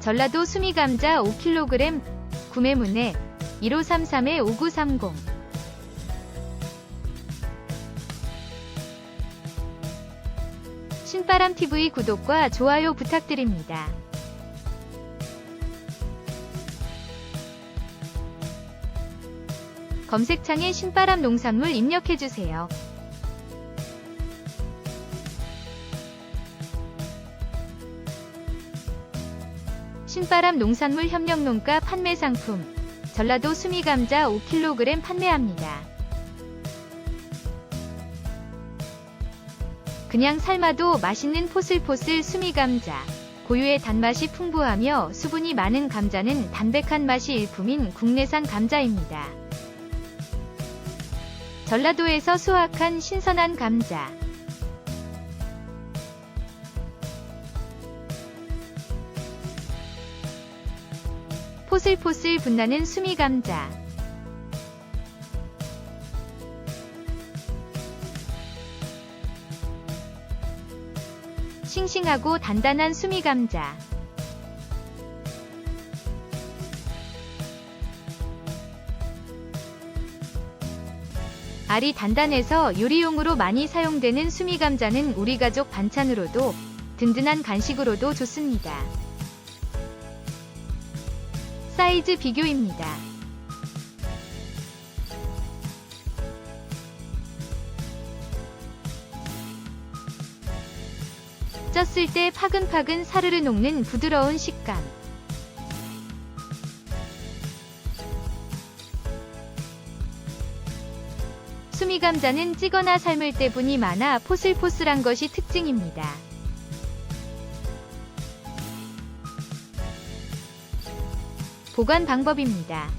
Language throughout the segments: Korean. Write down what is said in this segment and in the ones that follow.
전라도 수미감자 5kg 구매 문의 1533-5930 신바람TV 구독과 좋아요 부탁드립니다. 검색창에 신바람 농산물 입력해주세요. 신바람 농산물 협력농가 판매 상품 전라도 수미감자 5kg 판매합니다. 그냥 삶아도 맛있는 포슬포슬 수미감자. 고유의 단맛이 풍부하며 수분이 많은 감자는 담백한 맛이 일품인 국내산 감자입니다. 전라도에서 수확한 신선한 감자. 포슬포슬 분나는 수미 감자. 싱싱하고 단단한 수미 감자. 알이 단단해서 요리용으로 많이 사용되는 수미 감자는 우리 가족 반찬으로도 든든한 간식으로도 좋습니다. 사이즈 비교입니다. 쪘을 때 파근파근 사르르 녹는 부드러운 식감. 수미감자는 찌거나 삶을 때 분이 많아 포슬포슬한 것이 특징입니다. 보관 방법입니다.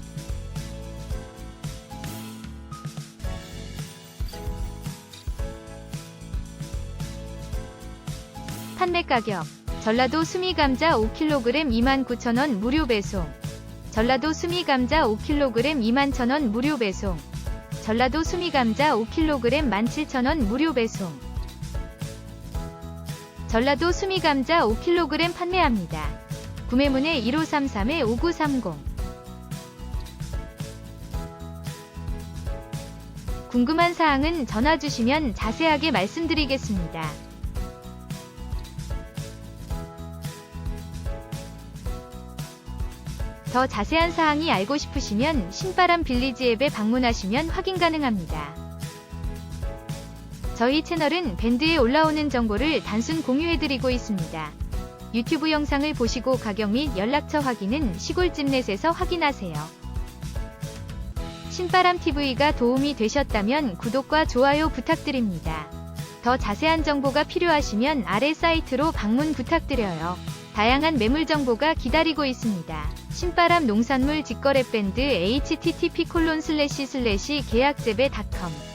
판매 가격 전라도 수미 감자 5kg 29,000원 무료 배송 전라도 수미 감자 5kg 21,000원 무료 배송 전라도 수미 감자 5kg 17,000원 무료 배송 전라도 수미 감자 5kg 판매합니다. 구매문의 1533-5930 궁금한 사항은 전화 주시면 자세하게 말씀드리겠습니다. 더 자세한 사항이 알고 싶으시면 신바람 빌리지 앱에 방문하시면 확인 가능합니다. 저희 채널은 밴드에 올라오는 정보를 단순 공유해드리고 있습니다. 유튜브 영상을 보시고 가격 및 연락처 확인은 시골집넷에서 확인하세요. 신바람TV가 도움이 되셨다면 구독과 좋아요 부탁드립니다. 더 자세한 정보가 필요하시면 아래 사이트로 방문 부탁드려요. 다양한 매물 정보가 기다리고 있습니다. 신바람 농산물 직거래 밴드 http:// 계약재배닷컴